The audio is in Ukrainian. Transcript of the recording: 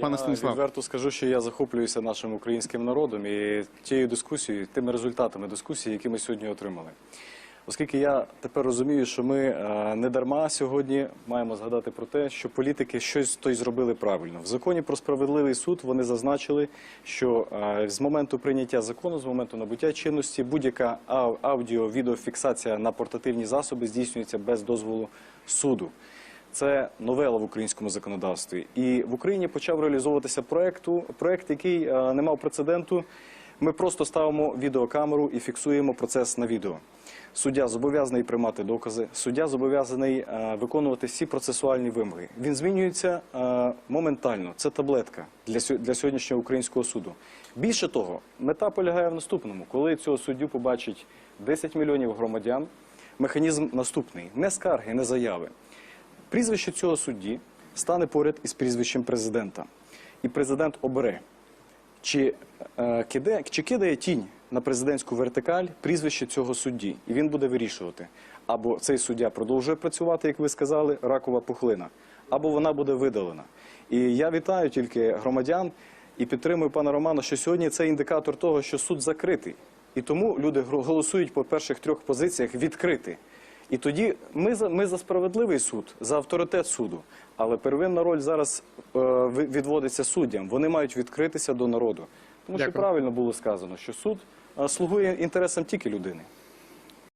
Пане Я відверто скажу, що я захоплююся нашим українським народом і тією дискусією, тими результатами дискусії, які ми сьогодні отримали. Оскільки я тепер розумію, що ми е, не дарма сьогодні маємо згадати про те, що політики щось той зробили правильно. В законі про справедливий суд вони зазначили, що е, з моменту прийняття закону, з моменту набуття чинності, будь-яка ау- аудіо-відеофіксація на портативні засоби здійснюється без дозволу суду. Це новела в українському законодавстві. І в Україні почав реалізовуватися проекту, проект, який е, не мав прецеденту. Ми просто ставимо відеокамеру і фіксуємо процес на відео. Суддя зобов'язаний приймати докази, суддя зобов'язаний е, виконувати всі процесуальні вимоги. Він змінюється е, моментально. Це таблетка для, для сьогоднішнього українського суду. Більше того, мета полягає в наступному: коли цього суддю побачить 10 мільйонів громадян, механізм наступний: не скарги, не заяви. Прізвище цього судді стане поряд із прізвищем президента. І президент обере, чи, е, киде, чи кидає тінь на президентську вертикаль прізвище цього судді. І він буде вирішувати. Або цей суддя продовжує працювати, як ви сказали, ракова пухлина, або вона буде видалена. І я вітаю тільки громадян і підтримую пана Романа, що сьогодні це індикатор того, що суд закритий. І тому люди голосують по перших трьох позиціях відкрити. І тоді ми за, ми за справедливий суд, за авторитет суду. Але первинна роль зараз е, відводиться суддям. Вони мають відкритися до народу. Тому що правильно було сказано, що суд е, слугує інтересам тільки людини.